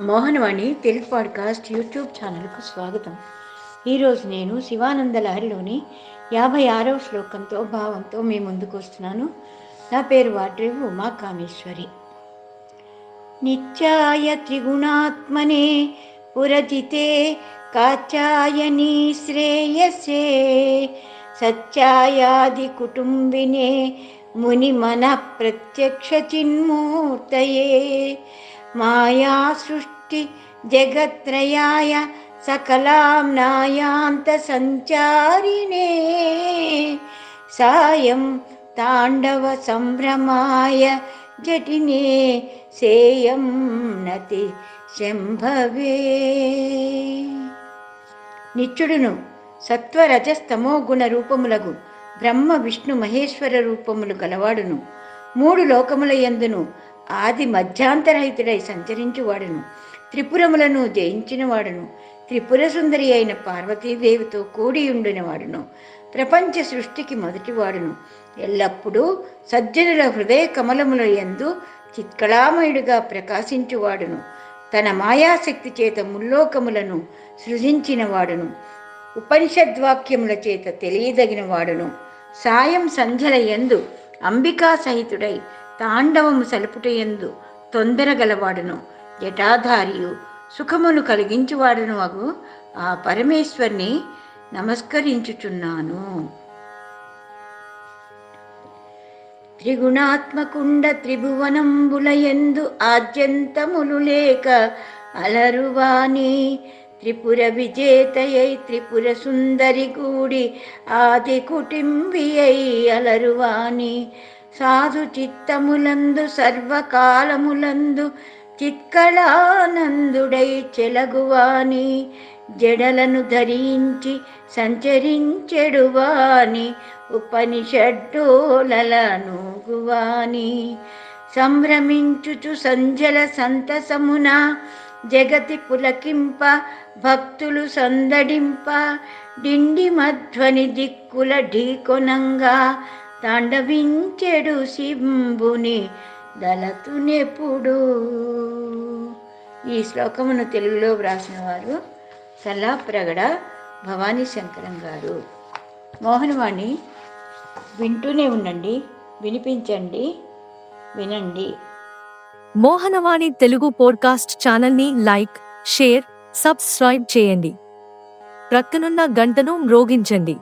Mohanavani Telugu podcast YouTube ఛానల్కు స్వాగతం. ఈరోజు నేను శివానంద లహరిలోని యాభై ఆరవ శ్లోకంతో భావంతో మీ ముందుకు వస్తున్నాను. నా పేరు వాడ్రేవు ఉమా కామేశ్వరి. నిత్యాయ త్రిగుణాత్మనే పురజితే కాచాయని శ్రేయసే. సత్యాయాది కుటుంబినే ముని మన ప్రత్యక్ష చిన్మూర్తయే. మాయా సృష్టి జగత్రయాయ సకలాంనాయాంత సంచారినే సాయం తాండవ సంభ్రమాయ జటినే సేయం నతి శంభవే. నిత్యుడును సత్వరజస్తమో గుణ రూపములగు బ్రహ్మ విష్ణు మహేశ్వర రూపములు గలవాడును. మూడు లోకముల యందును ఆది మధ్యాంతరహితుడై సంచరించువాడును. త్రిపురములను జయించినవాడును. త్రిపుర సుందరి అయిన పార్వతీదేవితో కూడి ఉండినవాడును. ప్రపంచ సృష్టికి మొదటివాడును. ఎల్లప్పుడూ సజ్జనుల హృదయ కమలముల యందు చిత్కళామయుడుగా ప్రకాశించువాడును. తన మాయాశక్తి చేత ముల్లోకములను సృజించినవాడును. ఉపనిషద్వాక్యముల చేత తెలియదగినవాడును. సాయం సంధ్యల యందు అంబికా సహితుడై తాండవము సలుపుటయందు తొందరగలవాడును జటాధారియు సుఖమును కలిగించువాడును అగు ఆ పరమేశ్వర్ని నమస్కరించుచున్నాను. త్రిగుణాత్మకుండ త్రిభువనంబులయందు ఆద్యంతములు లేక అలరువాణి త్రిపుర విజేతయై త్రిపుర సుందరి గూడి ఆది కుటుంబియై అలరువాణి సాధు చిత్తములందు సర్వకాలములందు చిత్కళానందుడై చెలగువాని జడలను ధరించి సంచరించెడువాని ఉపనిషడ్డోలనూగువాని సంభ్రమించుచు సంజల సంతసమున జగతి పులకింప భక్తులు సందడింప డిండి మధ్వని దిక్కుల ఢీకొనంగా తాండవించెడు శింభుని దళతునెప్పుడు? ఈ శ్లోకమును తెలుగులో వ్రాసిన వారు సల్లాప్రగడ భవానీ శంకరం గారు. మోహనవాణి వింటూనే ఉండండి వినిపించండి వినండి. మోహనవాణి తెలుగు పోడ్కాస్ట్ ఛానల్ని లైక్ షేర్ సబ్స్క్రైబ్ చేయండి. ప్రక్కనున్న గంటను మ్రోగించండి.